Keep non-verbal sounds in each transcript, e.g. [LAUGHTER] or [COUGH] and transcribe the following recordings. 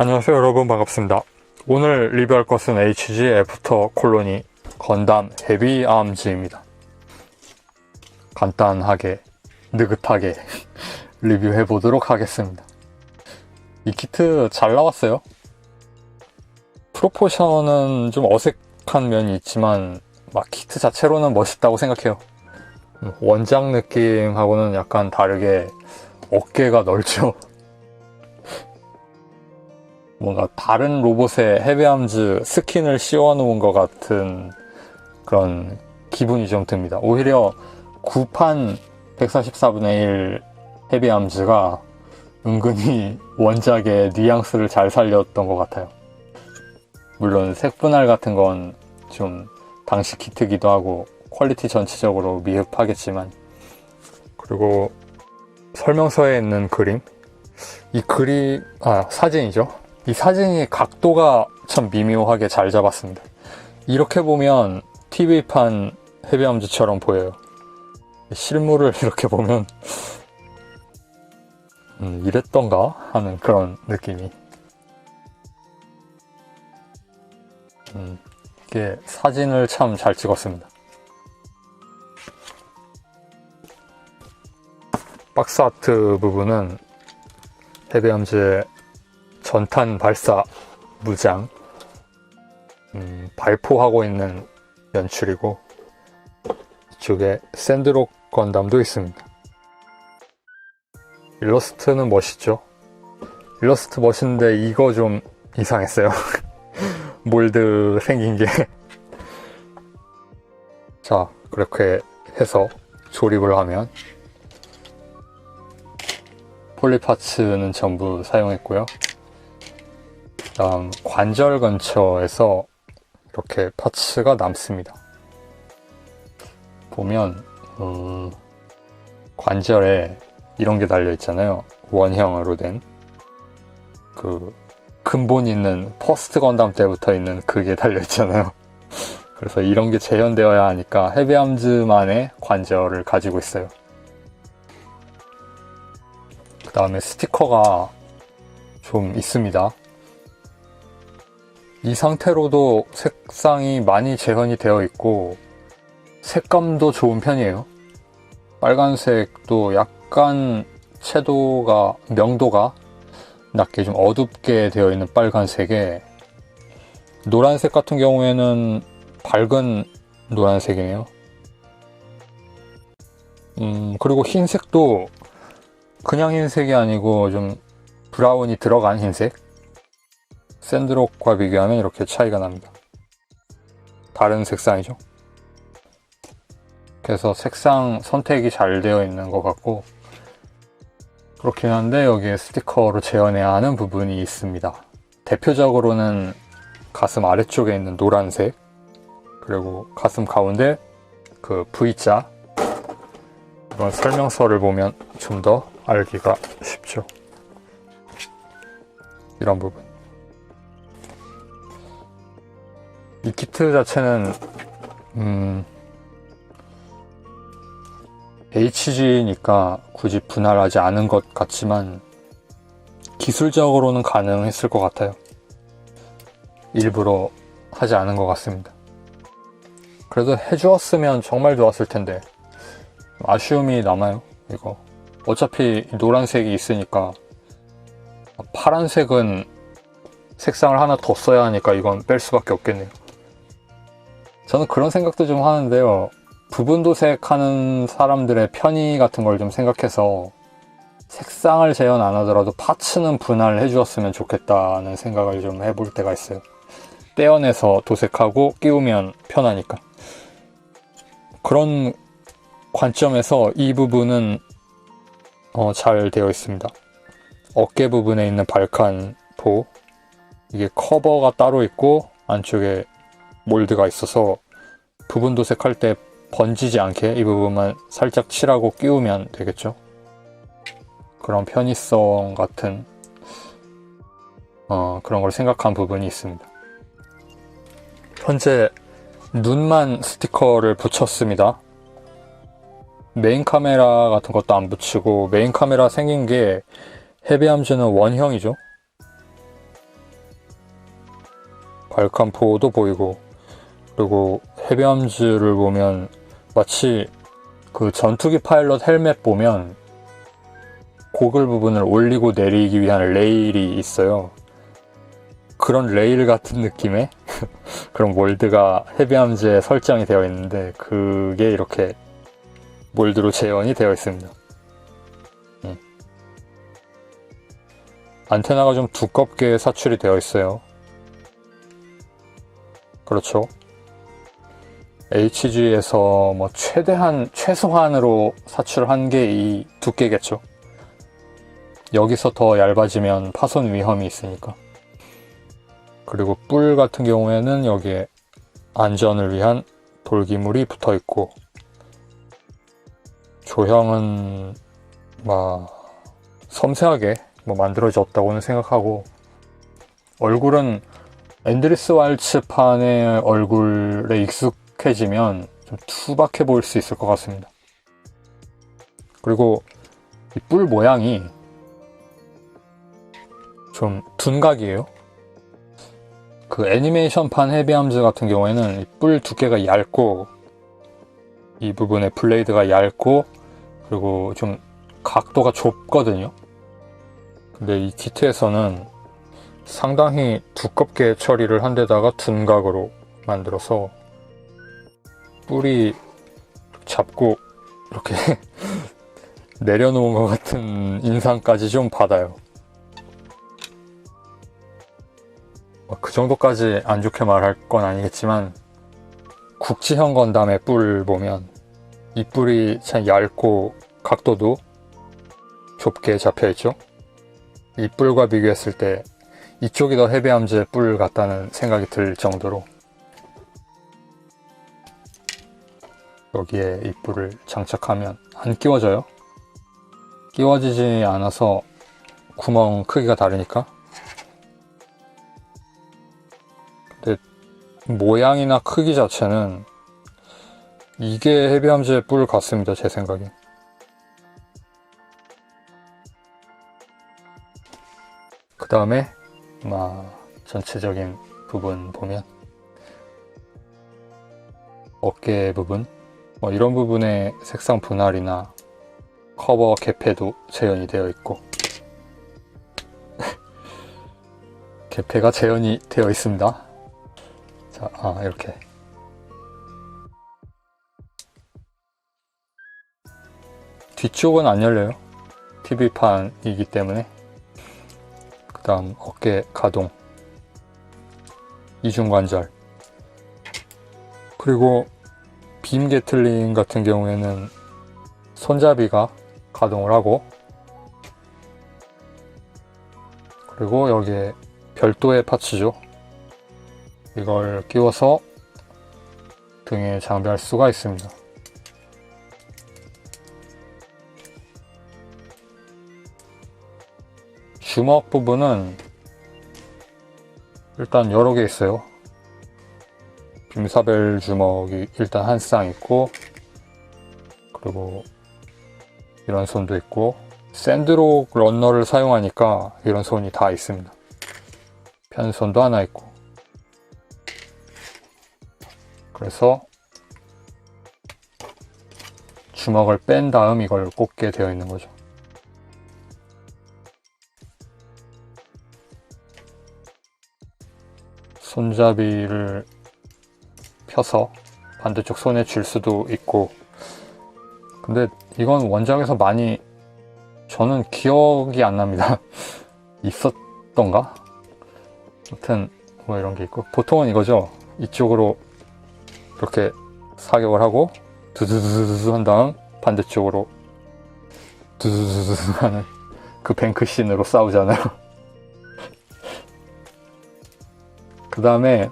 안녕하세요 여러분. 반갑습니다. 오늘 리뷰할 것은 HG 애프터 콜로니 건담 헤비 아임즈입니다. 간단하게 느긋하게 [LAUGHS] 리뷰해 보도록 하겠습니다. 이 키트 잘 나왔어요. 프로포션은 좀 어색한 면이 있지만 막 키트 자체로는 멋있다고 생각해요. 원작 느낌하고는 약간 다르게 어깨가 넓죠 [LAUGHS] 뭔가 다른 로봇의 헤비암즈 스킨을 씌워놓은 것 같은 그런 기분이 좀 듭니다. 오히려 구판 144분의 1 헤비암즈가 은근히 [LAUGHS] 원작의 뉘앙스를 잘 살렸던 것 같아요. 물론 색분할 같은 건 좀 당시 키트기도 하고 퀄리티 전체적으로 미흡하겠지만 그리고 설명서에 있는 그림 이 그림 아 사진이죠 이 사진이 각도가 참 미묘하게 잘 잡았습니다. 이렇게 보면 TV판 헤비암즈처럼 보여요. 실물을 [LAUGHS] 이렇게 보면 음, 이랬던가 하는 그런 느낌이. 음, 이게 사진을 참 잘 찍었습니다. 박스 아트 부분은 헤비암즈의 전탄 발사 무장 음, 발포하고 있는 연출이고 이쪽에 샌드록 건담도 있습니다. 일러스트는 멋있죠. 일러스트 멋있는데 이거 좀 이상했어요. [LAUGHS] 몰드 생긴 게. [LAUGHS] 자, 그렇게 해서 조립을 하면 폴리파츠는 전부 사용했고요. 다음 관절 근처에서 이렇게 파츠가 남습니다. 보면 음, 관절에 이런 게 달려 있잖아요. 원형으로 된 그 근본 있는 퍼스트 건담 때부터 있는 그게 달려 있잖아요. [LAUGHS] 그래서 이런 게 재현되어야 하니까 헤비암즈만의 관절을 가지고 있어요. 그 다음에 스티커가 좀 있습니다. 이 상태로도 색상이 많이 재현이 되어 있고 색감도 좋은 편이에요. 빨간색도 약간 채도가 명도가 낮게 좀 어둡게 되어 있는 빨간색에 노란색 같은 경우에는 밝은 노란색이네요. 음, 그리고 흰색도 그냥 흰색이 아니고 좀 브라운이 들어간 흰색 샌드록과 비교하면 이렇게 차이가 납니다. 다른 색상이죠. 그래서 색상 선택이 잘 되어 있는 것 같고 그렇긴 한데 여기에 스티커로 재현해야 하는 부분이 있습니다. 대표적으로는 가슴 아래쪽에 있는 노란색 그리고 가슴 가운데 그 V자 이번 설명서를 보면 좀 더 알기가 쉽죠. 이런 부분. 이 키트 자체는 음, HG니까 굳이 분할하지 않은 것 같지만 기술적으로는 가능했을 것 같아요. 일부러 하지 않은 것 같습니다. 그래도 해주었으면 정말 좋았을 텐데 아쉬움이 남아요. 이거 어차피 노란색이 있으니까 파란색은 색상을 하나 더 써야 하니까 이건 뺄 수밖에 없겠네요. 저는 그런 생각도 좀 하는데요. 부분 도색하는 사람들의 편의 같은 걸 좀 생각해서 색상을 재현 안 하더라도 파츠는 분할을 해주었으면 좋겠다는 생각을 좀 해볼 때가 있어요. 떼어내서 도색하고 끼우면 편하니까. 그런 관점에서 이 부분은 어, 잘 되어 있습니다. 어깨 부분에 있는 발칸포 이게 커버가 따로 있고 안쪽에 몰드가 있어서 부분 도색할 때 번지지 않게 이 부분만 살짝 칠하고 끼우면 되겠죠. 그런 편의성 같은 어, 그런 걸 생각한 부분이 있습니다. 현재 눈만 스티커를 붙였습니다. 메인 카메라 같은 것도 안 붙이고 메인 카메라 생긴 게 헤비암즈는 원형이죠. 발칸포도 보이고 그리고 해비함즈를 보면 마치 그 전투기 파일럿 헬멧 보면 고글 부분을 올리고 내리기 위한 레일이 있어요. 그런 레일 같은 느낌의 [LAUGHS] 그런 몰드가 헤비함즈에 설정이 되어 있는데 그게 이렇게 몰드로 재현이 되어 있습니다. 음. 안테나가 좀 두껍게 사출이 되어 있어요. 그렇죠. HG에서 뭐 최대한 최소한으로 사출한 게 이 두께겠죠. 여기서 더 얇아지면 파손 위험이 있으니까. 그리고 뿔 같은 경우에는 여기에 안전을 위한 돌기물이 붙어 있고 조형은 막 섬세하게 뭐 만들어졌다고는 생각하고 얼굴은 앤드리스 왈츠판의 얼굴에 익숙 해지면 좀 투박해 보일 수 있을 것 같습니다. 그리고 이 뿔 모양이 좀 둔각이에요. 그 애니메이션판 헤비함즈 같은 경우에는 이뿔 두께가 얇고 이 부분에 블레이드가 얇고 그리고 좀 각도가 좁거든요. 근데 이 키트에서는 상당히 두껍게 처리를 한 데다가 둔각으로 만들어서 뿔이 잡고 이렇게 [LAUGHS] 내려놓은 것 같은 인상까지 좀 받아요. 뭐그 정도까지 안 좋게 말할 건 아니겠지만 국지형 건담의 뿔 보면 이 뿔이 참 얇고 각도도 좁게 잡혀 있죠. 이 뿔과 비교했을 때 이쪽이 더 헤비함즈의 뿔 같다는 생각이 들 정도로 여기에 이 뿔을 장착하면 안 끼워져요. 끼워지지 않아서 구멍 크기가 다르니까 모양이나 크기 자체는 이게 헤비함즈의 뿔 같습니다. 제 생각에. 그 다음에 막 전체적인 부분 보면 어깨 부분 뭐 이런 부분에 색상 분할이나 커버 개폐도 재현이 되어 있고 [LAUGHS] 개폐가 재현이 되어 있습니다. 자, 아, 이렇게. 뒤쪽은 안 열려요. TV판이기 때문에. 그 다음, 어깨 가동. 이중관절. 그리고 빔 게틀링 같은 경우에는 손잡이가 가동을 하고, 그리고 여기에 별도의 파츠죠. 이걸 끼워서 등에 장비할 수가 있습니다. 주먹 부분은 일단 여러 개 있어요. 빔사벨 주먹이 일단 한 쌍 있고 그리고 이런 손도 있고 샌드록 런너를 사용하니까 이런 손이 다 있습니다. 편손도 하나 있고 그래서 주먹을 뺀 다음 이걸 꽂게 되어 있는 거죠. 손잡이를 펴서 반대쪽 손에 쥘 수도 있고 근데 이건 원작에서 많이 저는 기억이 안 납니다. [LAUGHS] 있었던가? 아무튼 뭐 이런 게 있고 보통은 이거죠. 이쪽으로 이렇게 사격을 하고 두두두두두 한 다음 반대쪽으로 두두두두 하는 그 뱅크 씬으로 싸우잖아요. [LAUGHS] 그 다음에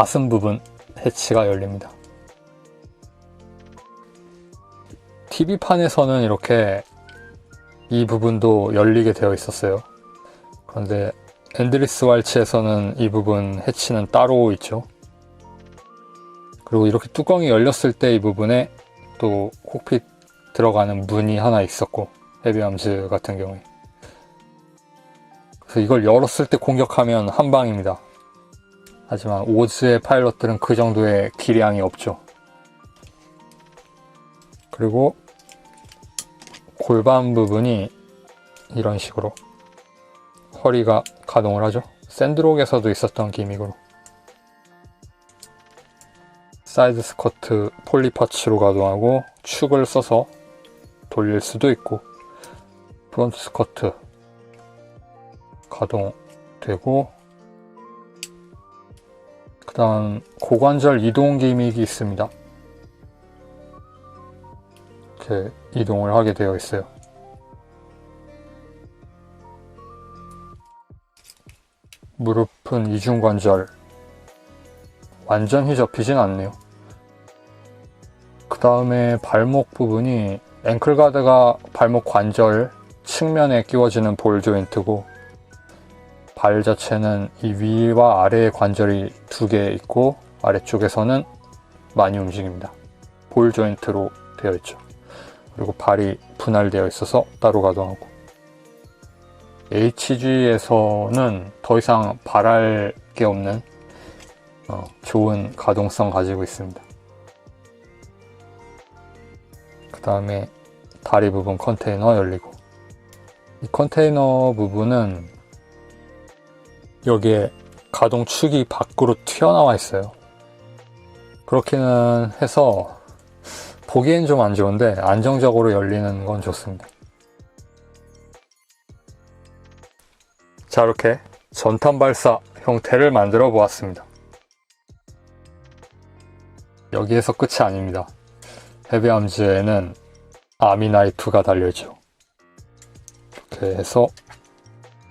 가슴 부분 해치가 열립니다. TV판에서는 이렇게 이 부분도 열리게 되어 있었어요. 그런데 앤드리스 왈츠에서는 이 부분 해치는 따로 있죠. 그리고 이렇게 뚜껑이 열렸을 때 이 부분에 또 콕핏 들어가는 문이 하나 있었고 헤비함즈 같은 경우에 그래서 이걸 열었을 때 공격하면 한 방입니다 하지만 오즈의 파일럿들은 그 정도의 기량이 없죠. 그리고 골반 부분이 이런 식으로 허리가 가동을 하죠. 샌드록에서도 있었던 기믹으로 사이드 스커트 폴리파츠로 가동하고 축을 써서 돌릴 수도 있고 프론트 스커트 가동되고 그 다음 고관절 이동 기믹이 있습니다. 이렇게 이동을 하게 되어 있어요. 무릎은 이중관절 완전히 접히진 않네요. 그 다음에 발목 부분이 앵클 가드가 발목 관절 측면에 끼워지는 볼 조인트고 발 자체는 이 위와 아래의 관절이 두 개 있고 아래쪽에서는 많이 움직입니다. 볼 조인트로 되어 있죠. 그리고 발이 분할되어 있어서 따로 가동하고 HG에서는 더 이상 바랄 게 없는 어, 좋은 가동성 가지고 있습니다. 그 다음에 다리 부분 컨테이너 열리고 이 컨테이너 부분은 여기에 가동축이 밖으로 튀어나와 있어요. 그렇기는 해서 보기엔 좀 안 좋은데 안정적으로 열리는 건 좋습니다. 자 이렇게 전탄 발사 형태를 만들어 보았습니다. 여기에서 끝이 아닙니다. 헤비암즈에는 아미나이프가 달려있죠. 이렇게 해서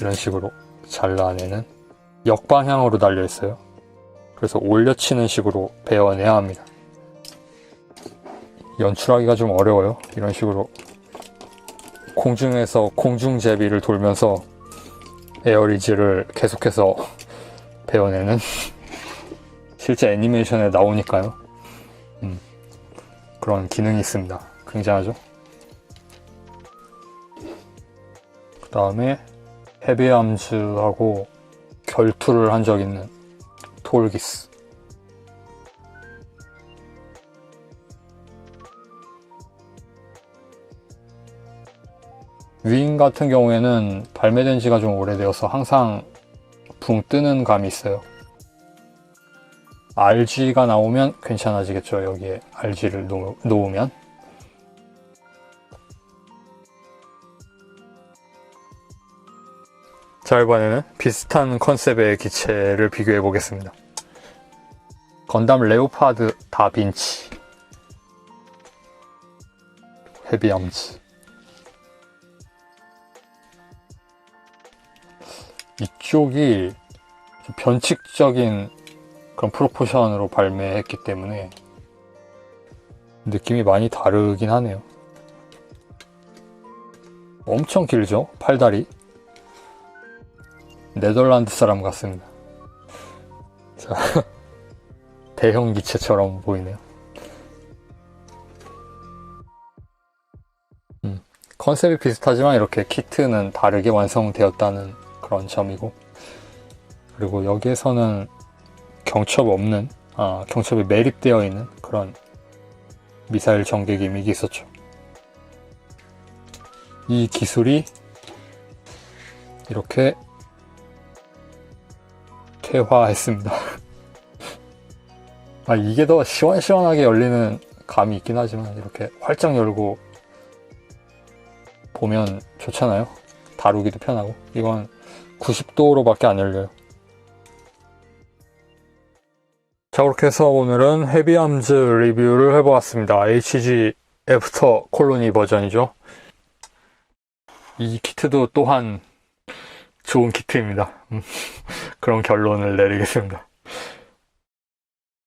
이런 식으로 잘라내는 역방향으로 달려 있어요. 그래서 올려치는 식으로 베어내야 합니다. 연출하기가 좀 어려워요. 이런 식으로 공중에서 공중제비를 돌면서 에어리즈를 계속해서 [LAUGHS] 베어내는 [LAUGHS] 실제 애니메이션에 나오니까요. 음, 그런 기능이 있습니다. 굉장하죠? 그 다음에 헤비암즈하고 결투를 한 적 있는 톨기스 위인 같은 경우에는 발매된 지가 좀 오래되어서 항상 붕 뜨는 감이 있어요. RG가 나오면 괜찮아지겠죠. 여기에 RG를 놓으면. 자, 이번에는 비슷한 컨셉의 기체를 비교해 보겠습니다. 건담 레오파드 다빈치 헤비암즈 이쪽이 좀 변칙적인 그런 프로포션으로 발매했기 때문에 느낌이 많이 다르긴 하네요. 엄청 길죠? 팔다리. 네덜란드 사람 같습니다. 자, [LAUGHS] 대형 기체처럼 보이네요. 음, 컨셉이 비슷하지만 이렇게 키트는 다르게 완성되었다는 그런 점이고 그리고 여기에서는 경첩 없는 아, 경첩이 매립되어 있는 그런 미사일 전개 기믹이 있었죠. 이 기술이 이렇게 퇴화했습니다. [LAUGHS] 아, 이게 더 시원시원하게 열리는 감이 있긴 하지만 이렇게 활짝 열고 보면 좋잖아요. 다루기도 편하고 이건 90도로밖에 안 열려요. 자, 그렇게 해서 오늘은 헤비암즈 리뷰를 해보았습니다. HG 애프터 콜로니 버전이죠. 이 키트도 또한 좋은 키트입니다. 음, 그런 결론을 내리겠습니다.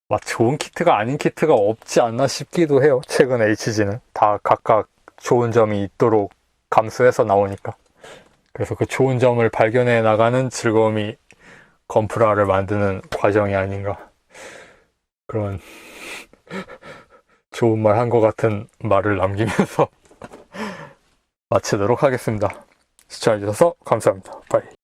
막 좋은 키트가 아닌 키트가 없지 않나 싶기도 해요. 최근 HG는 다 각각 좋은 점이 있도록 감수해서 나오니까. 그래서 그 좋은 점을 발견해 나가는 즐거움이 건프라를 만드는 과정이 아닌가. 그런 좋은 말 한 것 같은 말을 남기면서 [LAUGHS] 마치도록 하겠습니다. 시청해주셔서 감사합니다. 바이.